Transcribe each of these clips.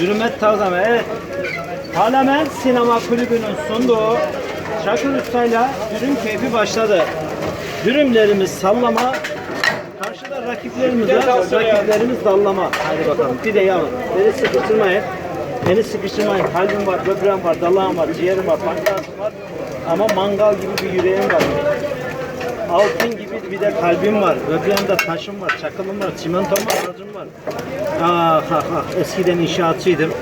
Dürümet Tavzame. Evet. Parlament Sinema Kulübü'nün sunduğu Çakır Usta'yla dürüm keyfi başladı. Dürümlerimiz sallama. Karşıda rakiplerimiz var. Rakiplerimiz dallama. Hadi bakalım. Bir de yavrum. Beni sıkıştırmayın. Beni sıkıştırmayın. Kalbim var, böbreğim var, dalağım var, ciğerim var, pankreasım var. Ama mangal gibi bir yüreğim var. Altın gibi bir de kalbim var. Böbreğimde taşım var, çakılım var, çimentom var, aracım var. Ah ah ah. Eskiden inşaatçıydım.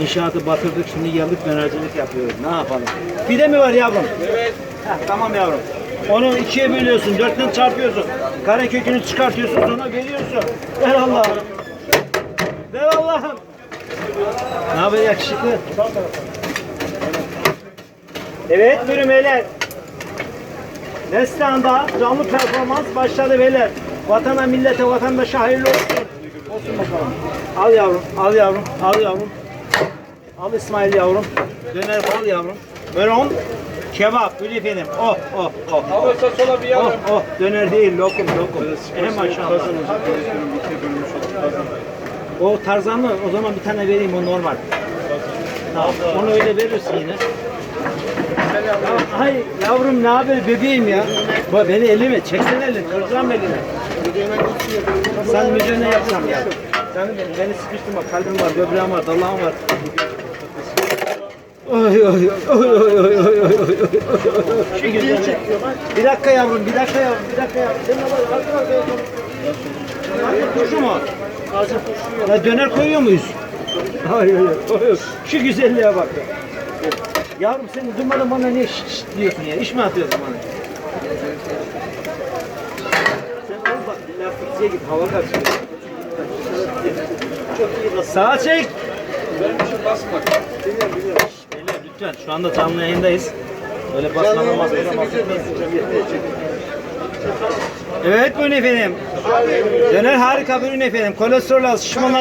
İnşaatı batırdık, şimdi geldik dönercilik yapıyoruz. Ne yapalım? Bir de mi var yavrum? Evet. tamam yavrum. Onu ikiye bölüyorsun, dörtten çarpıyorsun. Kare kökünü çıkartıyorsun, sonra veriyorsun. Ver Allah'ım. Ver Allah'ım. Ne haber yakışıklı? Evet buyurun beyler. Neslihan'da canlı performans başladı beyler. Vatana, millete, vatandaşa hayırlı olsun. Olsun bakalım. Al yavrum, al yavrum, al yavrum. Al İsmail yavrum. Döner al yavrum. Melon, kebap, efendim. Oh, oh, oh. Abi sen sola bir Oh, yana. oh, döner değil, lokum, lokum. Hem maşallah. O tarzanlı, o zaman bir tane vereyim, o normal. Tamam, onu öyle verirsin yine. Hay yavrum ne haber bebeğim ya? Bak beni elime çeksen elini, kıracağım elini. Sen mücadele yapsam ya. Canım benim beni sıkıştırma. Kalbim var, böbreğim var, dalağım var. Oy oy oy oy oy oy oy oy Bir dakika yavrum, bir dakika yavrum, bir dakika yavrum. Sen ne var? Arka arkaya dur. Koşu mu? Ya döner koyuyor muyuz? Hayır, hayır. Şu güzelliğe bak. Ya. Yavrum sen durmadan bana niye şşt diyorsun ya? İş mi atıyorsun bana? Sen al bak, lastikçiye git, hava kaçıyor. Çok iyi bas. Sağa çek. Benim için basma. Beyler lütfen şu anda canlı yayındayız. Öyle baslanamaz. Evet buyurun efendim. Döner harika buyurun efendim. Kolesterol az, şişman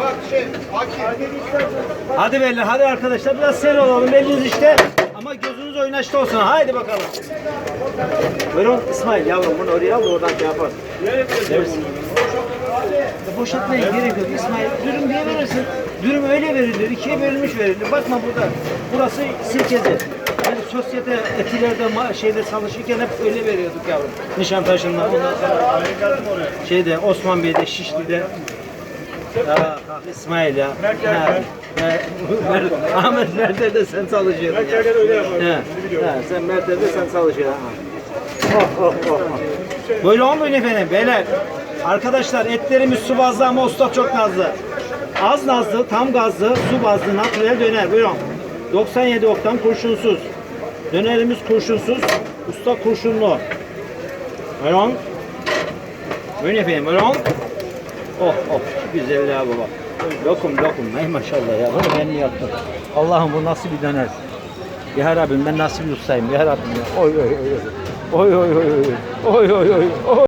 Efendim. Hadi beyler, hadi arkadaşlar biraz seri olalım. Beliniz işte. Ama gözünüz oynaşta olsun. Haydi bakalım. Buyurun İsmail yavrum bunu oraya al da oradan şey yaparsın. Verirsin. Ya Boşaltmaya gerek yok İsmail. Dürüm diye verirsin. Dürüm öyle verilir. ikiye bölünmüş verilir. Bakma burada. Burası Silkezi. Yani sosyete etilerde şeyde çalışırken hep öyle veriyorduk yavrum. Nişantaşı'nda ondan sonra şeyde Osman Bey'de Şişli'de İsmail ya. Ha, ha, Ahmet Mert'te sen çalışıyordun. ya. He, he, sen Mert'te sen çalışıyordun. ha. Oh, oh, oh, oh. Böyle olmayın efendim beyler. Arkadaşlar etlerimiz su bazlı ama usta çok nazlı. Az nazlı, tam gazlı, su bazlı, natürel döner. Buyurun. 97 oktan kurşunsuz. Dönerimiz kurşunsuz, usta kurşunlu. Buyurun. Buyurun efendim, buyurun. Oh oh, şu güzelliğe baba. Lokum lokum, ey maşallah ya. Bunu ben mi yaptım? Allah'ım bu nasıl bir döner? Ya Rabbim ben nasıl bir ustayım ya Rabbim ya. Oy oy. Oy oy oy oy. Oy oy oy. oy.